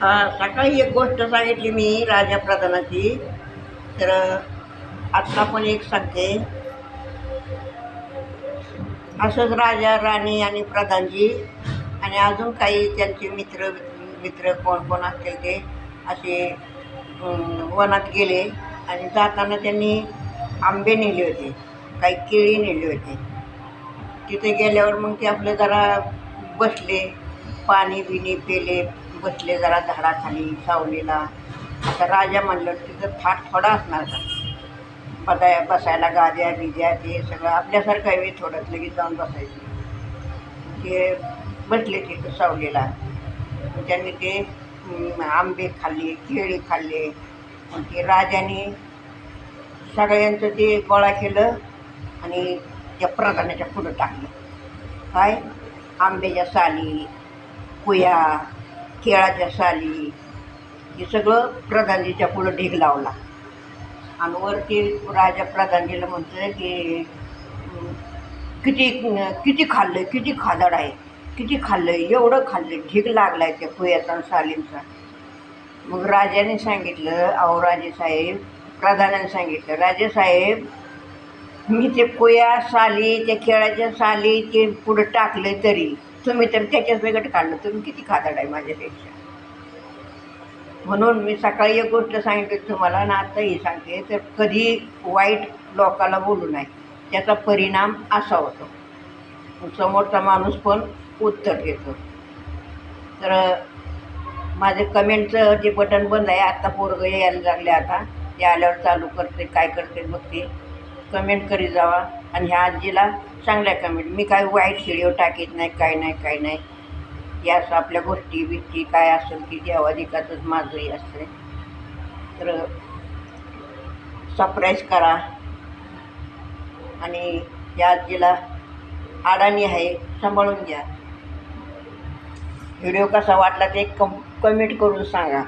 सकाळी एक गोष्ट सांगितली मी राजा प्रधानाची तर आत्ता पण एक सांगते. असंच राजा राणी आणि प्रधानजी आणि अजून काही त्यांचे मित्र मित्र कोण कोण असतील ते असे वनात गेले आणि जाताना त्यांनी आंबे नेले होते. काही केळी नेली होती. तिथे गेल्यावर मग ते आपले जरा बसले पाणी बिणी पेले बसले जरा झाडाखाली सावलीला. आता राजा म्हणलं तिथं फार थोडा असणार का? बसाय बसायला गाद्या बिद्या ते सगळं आपल्यासारखं आहे थोडं लगेच जाऊन बसायचं. ते बसले तिथं सावलीला. त्यांनी ते आंबे खाल्ले केळी खाल्ले. मग ते राजाने सगळ्यांचं ते गोळा केलं आणि त्या प्रधानाच्या पुढं टाकलं. काय? आंब्याच्या साली कुया केळाच्या साली हे सगळं प्रधानजीच्या पुढं ढीग लावला. आणि वरती राजा प्रधानजीला म्हणतोय की किती किती खाल्लं किती खादड आहे किती खाल्लं एवढं खाल्लं ढीग लागलाय त्या कुयाचा आणि सालींचा मग राजाने सांगितलं अहो राजेसाहेब प्रधानाने सांगितलं राजेसाहेब मी ते कोया साली त्या खेळाच्या साली ते पुढं टाकले तरी तुम्ही तर त्याच्याच वेगळं काढलं तुम्ही किती खादाड आहे माझ्यापेक्षा. म्हणून मी सकाळी एक गोष्ट सांगितली तुम्हाला ना आत्ताही सांगते तर कधी वाईट लोकाला बोलू नये. त्याचा परिणाम असा होतो. समोरचा माणूस पण उत्तर देतो. तर माझे कमेंटचं जे बटन बंद आहे आत्ता पोरगं यायला लागले आता. ते आल्यावर चालू करते काय करते बघते. कमेंट करीत जावा आणि ह्या आजीला चांगल्या कमेंट मी काय वाईट व्हिडिओ टाकीत नाही काय नाही काय नाही. या असं आपल्या गोष्टी बिष्टी काय असेल की देवाधिकाचंच माझंही असते. तर सरप्राईज करा. आणि या आजीला अडाणी आहे सांभाळून घ्या. व्हिडिओ कसा वाटला ते कम कमेंट करून सांगा.